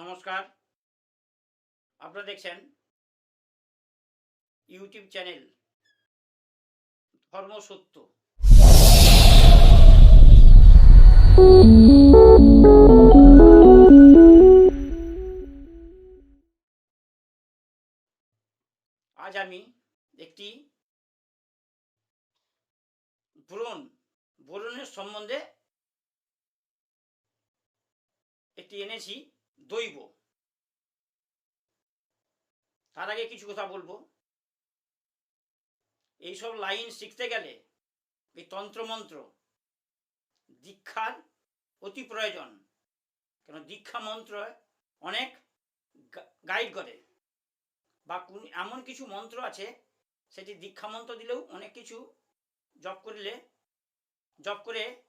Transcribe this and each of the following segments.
নমস্কার। আপনারা দেখছেন ইউটিউব চ্যানেল ধর্ম সত্য। আজ আমি একটি ব্রণ ব্রণের সম্বন্ধে একটি এনেছি। দৈব। তার আগে কিছু কথা বলব। এইসব লাইন শিখতে গেলে এই তন্ত্রমন্ত্র দীক্ষার অতি প্রয়োজন। কেন দীক্ষা মন্ত্র অনেক গাইড করে। বা কোন, এমন কিছু মন্ত্র আছে, সেটি দীক্ষা মন্ত্র দিলেও অনেক কিছু জপ করলে, জপ করে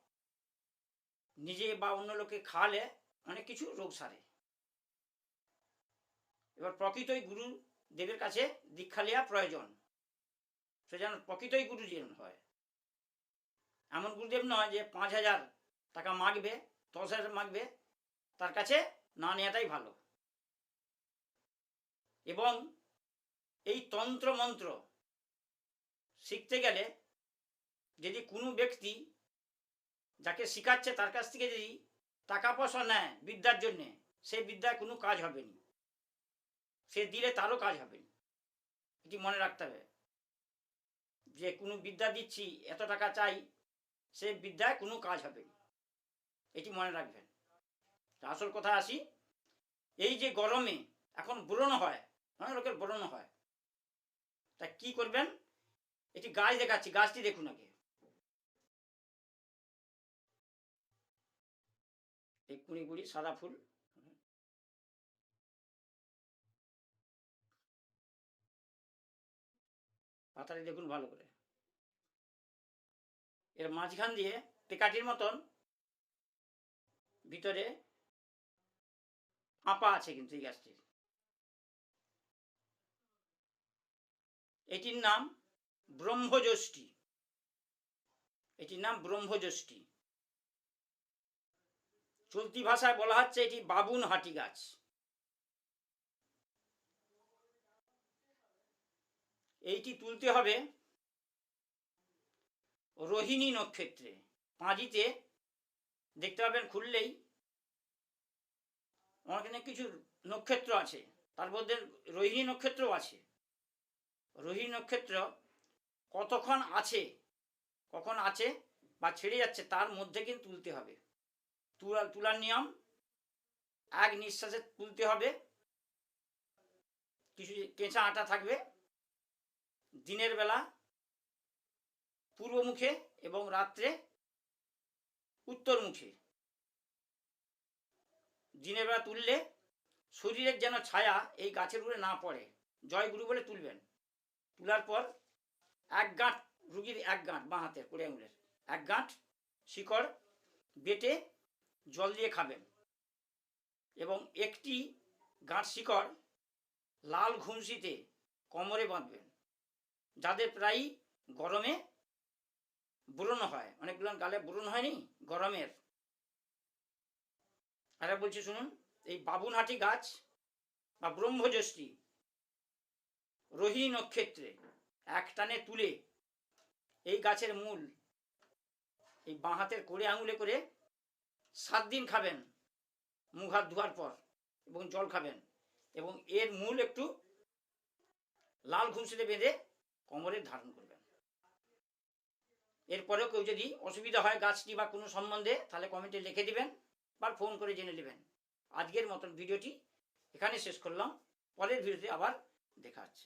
নিজে বা অন্য লোকে খাওয়ালে অনেক কিছু রোগ সারে। এবার প্রকৃতই গুরু দেবের কাছে দীক্ষা নেওয়া প্রয়োজন। সে যেন প্রকৃতই গুরু যেন হয়। এমন গুরুদেব নয় যে পাঁচ হাজার টাকা মাগবে, দশ হাজার মাগবে, তার কাছে না নেওয়াটাই ভালো। এবং এই তন্ত্র মন্ত্র শিখতে গেলে যদি কোনো ব্যক্তি যাকে শিখাচ্ছে তার কাছ থেকে যদি টাকা পয়সা নেয় বিদ্যার জন্যে, সেই বিদ্যায় কোনো কাজ হবে না। সে দিলে তারও কাজ হবে। এটি মনে রাখতে হবে। যে কোনো বিদ্যা দিচ্ছি, এত টাকা চাই, সে বিদ্যায় কোনো কাজ হবে। এটি মনে রাখবেন। আসল কথা আসি। এই যে গরমে এখন ব্রণ হয়, অনেক লোকের ব্রণ হয়। তা কি করবেন? এটি গাছ দেখাচ্ছি, গাছটি দেখুন আগে। এই কুড়ি কুড়ি সাদা ফুল। পাতাটি দেখুন ভালো করে। এর মাঝখান দিয়ে পেকাটির মতন ভিতরে ফাঁপা আছে কিন্তু এই গাছটির। এটির নাম ব্রহ্মজ্যোষ্ঠী এটির নাম ব্রহ্মজ্যোষ্ঠী চলতি ভাষায় বলা হচ্ছে এটি বাবুন হাটি গাছ। এইটি তুলতে হবে? রোহিণী নক্ষত্রে। পাঁজিতে দেখতে পাবেন খুললেই অনেক কিছু নক্ষত্র আছে। তার মধ্যে রোহিণী নক্ষত্রও আছে। রোহিণী নক্ষত্র কতক্ষণ আছে? কখন আছে বা ছেড়ে যাচ্ছে তার মধ্যে কিন্তু তুলতে হবে। তুলা, তুলার নিয়ম, এক নিঃশ্বাসে তুলতে হবে। কিছু কেঁচা আটা থাকবে দিনের বেলা পূর্ব মুখে এবং রাত্রে উত্তর মুখে দিনের বেলা তুললে শরীরের যেন ছায়া এই গাছের উপরে না পড়ে। জয় গুরু বলে তুলবেন। তোলার পর এক গাঁট, রুগীর এক গাঁট বাঁ হাতের কোড়ে আঙুলের। এক গাঁট শিকড় বেটে জল দিয়ে খাবেন এবং একটি গাঁট শিকড় লাল ঘুমসিতে কোমরে বাঁধবেন। যাদের প্রায় গরমে ব্রণ হয়। অনেকগুলো গালে ব্রণ হয়নি? গরমের। আর বলছি, শুনুন, এই বাবুনহাটি গাছ বা ব্রহ্মজ্যোষ্ঠী রোহিণী নক্ষত্রে এক টানে তুলে এই গাছের মূল, এই বাঁ হাতের কোড়ে আঙুলে করে সাত দিন খাবেন, মুখ হাত ধোয়ার পর এবং জল খাবেন এবং এর মূল একটু লাল ঘুমসিতে বেঁধে কোমরে ধারণ করবেন। এরপরেও কেউ যদি অসুবিধা হয় গাছটি বা কোনো সম্বন্ধে, তাহলে কমেন্টে লিখে দিবেন বা ফোন করে জেনে নেবেন। আজকের মতন ভিডিওটি এখানে শেষ করলাম। পরের ভিডিওতে আবার দেখা হচ্ছে।